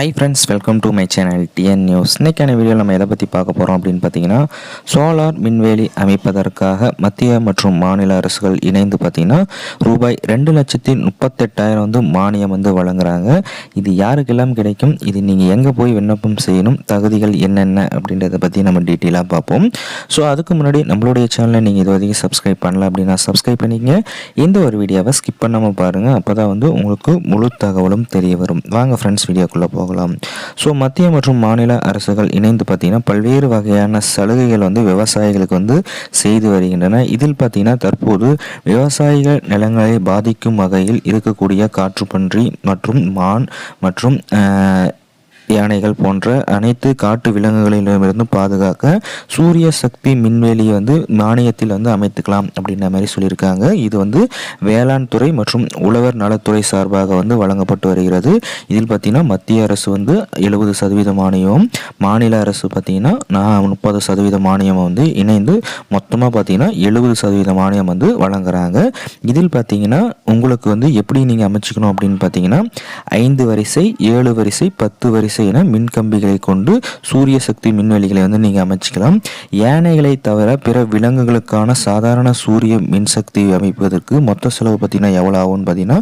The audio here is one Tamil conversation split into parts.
Hi friends welcome to my channel TN news இன்றைக்கான வீடியோ நம்ம எதை பற்றி பார்க்க போகிறோம் அப்படின்னு பார்த்தீங்கன்னா சோலார் மின்வேலி அமைப்பதற்காக மத்திய மற்றும் மாநில அரசுகள் இணைந்து பார்த்தீங்கன்னா ரூபாய் ரெண்டு லட்சத்தி முப்பத்தெட்டாயிரம் வந்து மானியம் வந்து வழங்குறாங்க. இது யாருக்கெல்லாம் கிடைக்கும்? இது நீங்கள் எங்கே போய் விண்ணப்பம் செய்யணும்? தகுதிகள் என்னென்ன? அப்படின்றத பற்றி நம்ம டீட்டெயிலாக பார்ப்போம். ஸோ அதுக்கு முன்னாடி நம்மளுடைய சேனலை நீங்கள் இது வரைக்கும் சப்ஸ்கிரைப் பண்ணல அப்படின்னா சப்ஸ்கிரைப் பண்ணிக்கங்க. இந்த ஒரு வீடியோவை ஸ்கிப் பண்ணாமல் பாருங்கள் அப்போ தான் வந்து உங்களுக்கு முழு தகவலும் தெரிய வரும். வாங்க ஃப்ரெண்ட்ஸ் வீடியோக்குள்ளே போகலாம். ஸோ மத்திய மற்றும் மாநில அரசுகள் இணைந்து பார்த்தீங்கன்னா பல்வேறு வகையான சலுகைகள் வந்து விவசாயிகளுக்கு வந்து செய்து வருகின்றன. இதில் பார்த்தீங்கன்னா தற்போது விவசாயிகள் நிலங்களை பாதிக்கும் வகையில் இருக்கக்கூடிய காற்றுப்பன்றி மற்றும் மான் மற்றும் யானைகள் போன்ற அனைத்து காட்டு விலங்குகளிடமிருந்து பாதுகாக்க சூரிய சக்தி மின்வேலியை வந்து மானியத்தில் வந்து அமைத்துக்கலாம் அப்படின்ற மாதிரி சொல்லியிருக்காங்க. இது வந்து வேளாண் துறை மற்றும் உழவர் நலத்துறை சார்பாக வந்து வழங்கப்பட்டு வருகிறது. இதில் பார்த்தீங்கன்னா மத்திய அரசு வந்து எழுபது சதவீத மானியம் மாநில அரசு பார்த்தீங்கன்னா நான் முப்பது சதவீத மானியம் வந்து இணைந்து மொத்தமாக பார்த்தீங்கன்னா எழுபது சதவீத மானியம் வந்து வழங்குறாங்க. இதில் பார்த்தீங்கன்னா உங்களுக்கு வந்து எப்படி நீங்கள் அமைச்சிக்கணும் அப்படின்னு பார்த்தீங்கன்னா ஐந்து வரிசை ஏழு வரிசை பத்து வரிசை என மின்கம்பிகளை கொண்டு சூரிய சக்தி மின்வெளிகளை வந்து நீங்கள் அமைச்சிக்கலாம். யானைகளை தவிர பிற விலங்குகளுக்கான சாதாரண சூரிய மின்சக்தி அமைப்பதற்கு மொத்த செலவு பார்த்தீங்கன்னா எவ்வளோ ஆகும்னு பார்த்தீங்கன்னா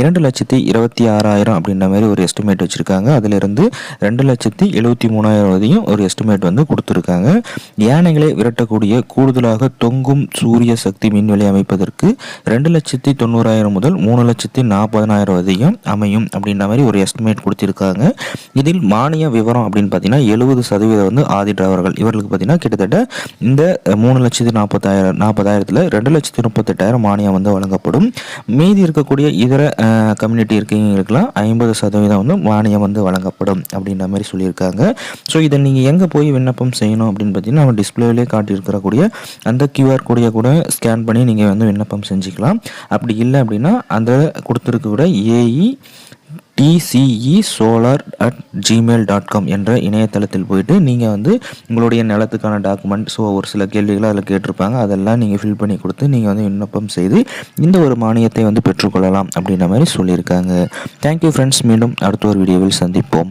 இரண்டு லட்சத்தி இருபத்தி ஆறாயிரம் அப்படின்ற மாதிரி ஒரு எஸ்டிமேட் வச்சுருக்காங்க. அதிலிருந்து ரெண்டு லட்சத்தி எழுபத்தி மூணாயிரம் வரையும் ஒரு எஸ்டிமேட் வந்து கொடுத்துருக்காங்க. யானைகளை விரட்டக்கூடிய கூடுதலாக தொங்கும் சூரிய சக்தி மின்வெளி அமைப்பதற்கு ரெண்டு லட்சத்தி தொண்ணூறாயிரம் முதல் மூணு லட்சத்தி நாற்பதனாயிரம் வரையும் அமையும் அப்படின்ற மாதிரி ஒரு எஸ்டிமேட் கொடுத்துருக்காங்க. இதில் மானிய விவரம் அப்படின்னு பார்த்தீங்கன்னா எழுபது சதவீதம் வந்து ஆதி டிரைவர்கள். இவர்களுக்கு பார்த்தீங்கன்னா கிட்டத்தட்ட இந்த மூணு லட்சத்தி நாற்பத்தாயிரம் நாற்பதாயிரத்தில் ரெண்டு லட்சத்தி முப்பத்தெட்டாயிரம் மானியம் வந்து வழங்கப்படும். மீதி இருக்கக்கூடிய இதர கம்யூனிட்டி இருக்கீங்களுக்கெல்லாம் ஐம்பது சதவீதம் வந்து மானியம் வந்து வழங்கப்படும் அப்படின்ற மாதிரி சொல்லியிருக்காங்க. ஸோ இதை நீங்கள் எங்கே போய் விண்ணப்பம் செய்யணும் அப்படின்னு பார்த்தீங்கன்னா நம்ம டிஸ்பிளேலே காட்டியிருக்கிறக்கூடிய அந்த கியூஆர் கோடியை கூட ஸ்கேன் பண்ணி நீங்கள் வந்து விண்ணப்பம் செஞ்சுக்கலாம். அப்படி இல்லை அப்படின்னா அந்த கொடுத்துருக்க A E D C E solar at Gmail dot com என்ற இணையதளத்தில் போயிட்டு நீங்கள் வந்து உங்களுடைய நிலத்துக்கான டாக்குமெண்ட் ஸோ ஒரு சில கேள்விகளை அதில் கேட்டிருப்பாங்க. அதெல்லாம் நீங்கள் ஃபில் பண்ணி கொடுத்து நீங்கள் வந்து விண்ணப்பம் செய்து இந்த ஒரு மானியத்தை வந்து பெற்றுக்கொள்ளலாம் அப்படின்ற மாதிரி சொல்லியிருக்காங்க. தேங்க்யூ ஃப்ரெண்ட்ஸ் மீண்டும் அடுத்த ஒரு வீடியோவில் சந்திப்போம்.